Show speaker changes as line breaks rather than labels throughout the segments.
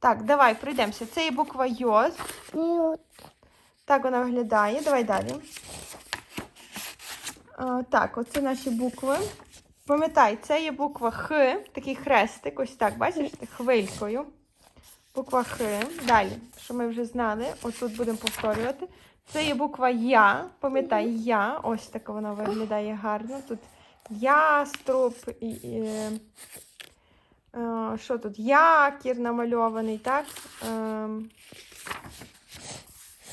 Так, давай пройдемося. Це є буква Й.
Ют.
Так вона виглядає. Давай далі. А, так, оце наші букви. Пам'ятай, це є буква Х, такий хрестик, ось так, бачиш, хвилькою. Буква Х. Далі, що ми вже знали, отут будемо повторювати. Це є буква Я. Пам'ятай, Я. Ось так вона виглядає гарно. Тут яструб і. і що тут? Якір намальований, так? Ем,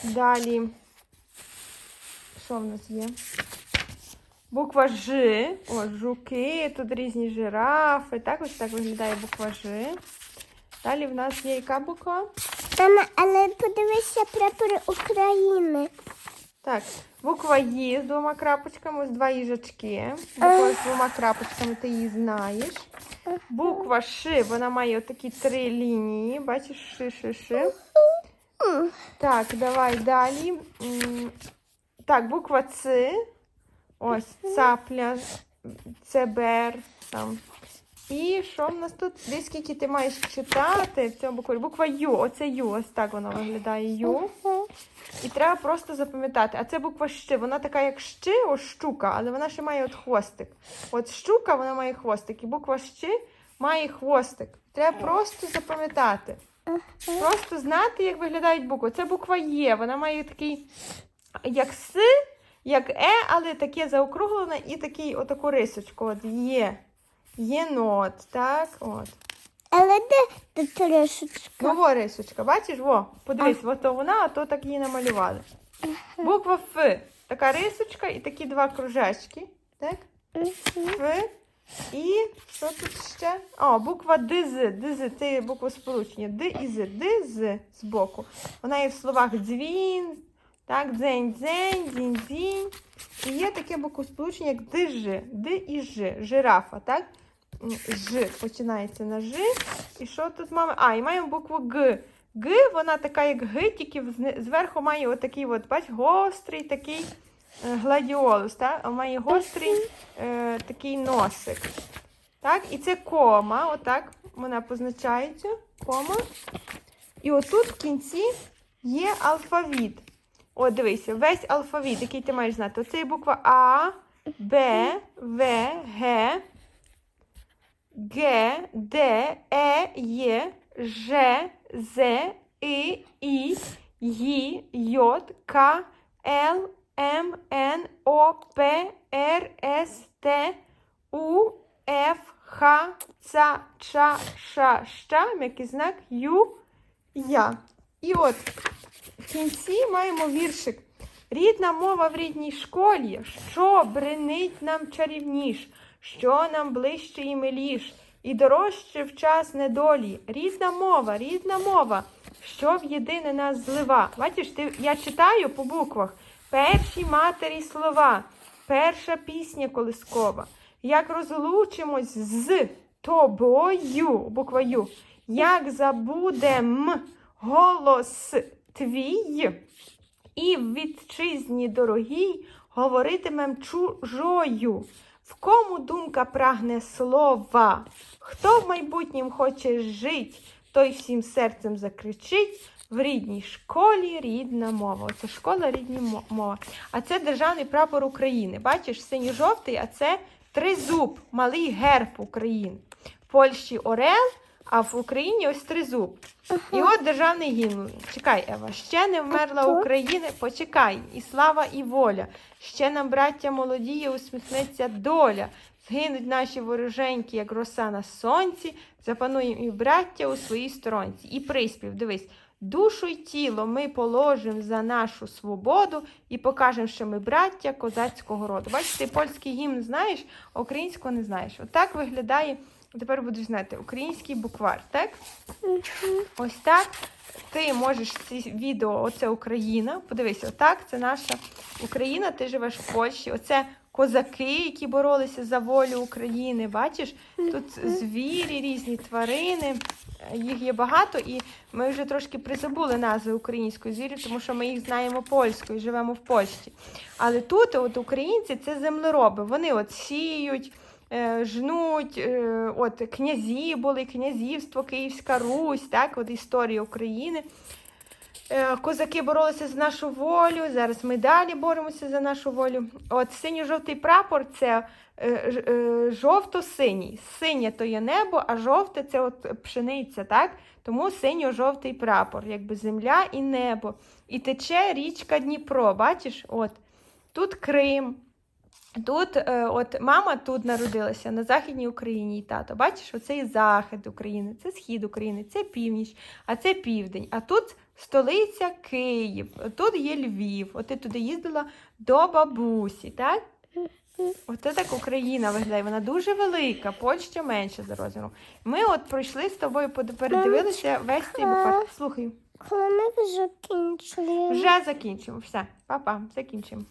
Далі. Що в нас є? Буква Ж. О, жуки, тут різні жирафи. Так, ось так виглядає буква Ж. Далі в нас є яка буква?
Мама, але подивися прапор України.
Так, буква Є з двома крапочками, ось два їжачки. Буква з двома крапочками, ти її знаєш. Буква Ш, вона має отакі три лінії. Бачиш, Ш, Ш, Ш. Так, давай далі. Так, буква Ц. Ось цапля, цебер. Там. І що в нас тут? Десь скільки ти маєш читати в цьому букві? Буква Ю. Оце Ю. Ось так вона виглядає Ю. І треба просто запам'ятати. А це буква Щ. Вона така, як щ, ось щука, але вона ще має от хвостик. От щука, вона має хвостик. І буква Щ має хвостик. Треба просто запам'ятати. Просто знати, як виглядають букви. Це буква Є. Вона має такий, як С, як Е, але таке заокруглене і такий отаку рисочку. От є. Єнот, так, от.
Але де трошечка?
Ну, во рисочка, бачиш, во, подивись, ото вона, а то так її намалювали. Буква Ф. Така рисочка і такі два кружечки. Так? Ф. І що тут ще? О, буква ДЗ. ДЗ це є буква сполучення. Д і З. ДЗ збоку. Вона є в словах дзвін, так, дзень, дзень, дзінь, дзінь. І є таке буквосполучення, як ДЖ. Д і Ж. Жирафа, так? М, Ж починається на Ж. І що тут маємо? А, і маємо букву Г. Г, вона така, як Г, тільки зверху має отакий, от, бач, гострий такий е, гладіолус, так? Має гострий е, такий носик. Так? І це кома, отак вона позначається. Кома. І отут в кінці є алфавіт. О, дивися, весь алфавіт, який ти маєш знати. Оце є буква А, Б, В, Г, Г, Д, Е, Є, Ж, З, І, І, Й, Й, К, Л, М, Н, О, П, Р, С, Т, У, Ф, Х, Ц, Ч, Ш, Щ, м'який знак, Ю, Я. І от в кінці маємо віршик. Рідна мова в рідній школі, що бренить нам чарівніш, що нам ближче і миліш, і дорожче в час недолі. Рідна мова, рідна мова, що в єдине нас злива. Бачиш, ти, я читаю по буквах. Перші матері слова, перша пісня колискова. Як розлучимось з тобою, буква Ю, як забудем голос твій, і в вітчизні дорогій говоритимем чужою. В кому думка прагне слова, хто в майбутнім хоче жить, той всім серцем закричить. В рідній школі рідна мова. Оце школа рідні мова. А це державний прапор України. Бачиш, синьо-жовтий, а це тризуб, малий герб України. В Польщі Орел, а в Україні ось тризуб. І от державний гімн. Чекай, Ева, ще не вмерла. України. Почекай, і слава, і воля. Ще нам, браття молодіє, усміхнеться доля. Згинуть наші вороженьки, як роса на сонці, запануємо і браття у своїй сторонці. І приспів, дивись. Душу й тіло ми положимо за нашу свободу і покажемо, що ми браття козацького роду. Бачиш, ти польський гімн знаєш, українського не знаєш. Отак виглядає, тепер будеш знати, український буквар, так? Ось так. Ти можеш ці відео, оце Україна. Подивися, отак, це наша Україна, ти живеш в Польщі. Оце козаки, які боролися за волю України. Бачиш, тут звірі, різні тварини. Їх є багато, і ми вже трошки призабули назви української звірів, тому що ми їх знаємо польською, живемо в Польщі. Але тут, от українці, це землероби. Вони от сіють, жнуть, е, от князі були, князівство, Київська Русь, так, от історія України. Е, Козаки боролися за нашу волю. Зараз ми далі боремося за нашу волю. От синьо-жовтий прапор це е, е, жовто-синій. Синє то є небо, а жовте це от пшениця, так? Тому синьо-жовтий прапор, якби земля і небо. І тече річка Дніпро. Бачиш? От тут Крим. Тут, е, от мама тут народилася на Західній Україні і тато. Бачиш, оце і захід України, це схід України, це північ, а це південь. А тут столиця Київ, тут є Львів. От ти туди їздила до бабусі, так? Оце так Україна виглядає. Вона дуже велика, Польща менша за розміром. Ми от пройшли з тобою, передивилися весь цей буфет. Слухаю.
Коли ми закінчили.
Вже закінчимо. Все, па-па, закінчимо.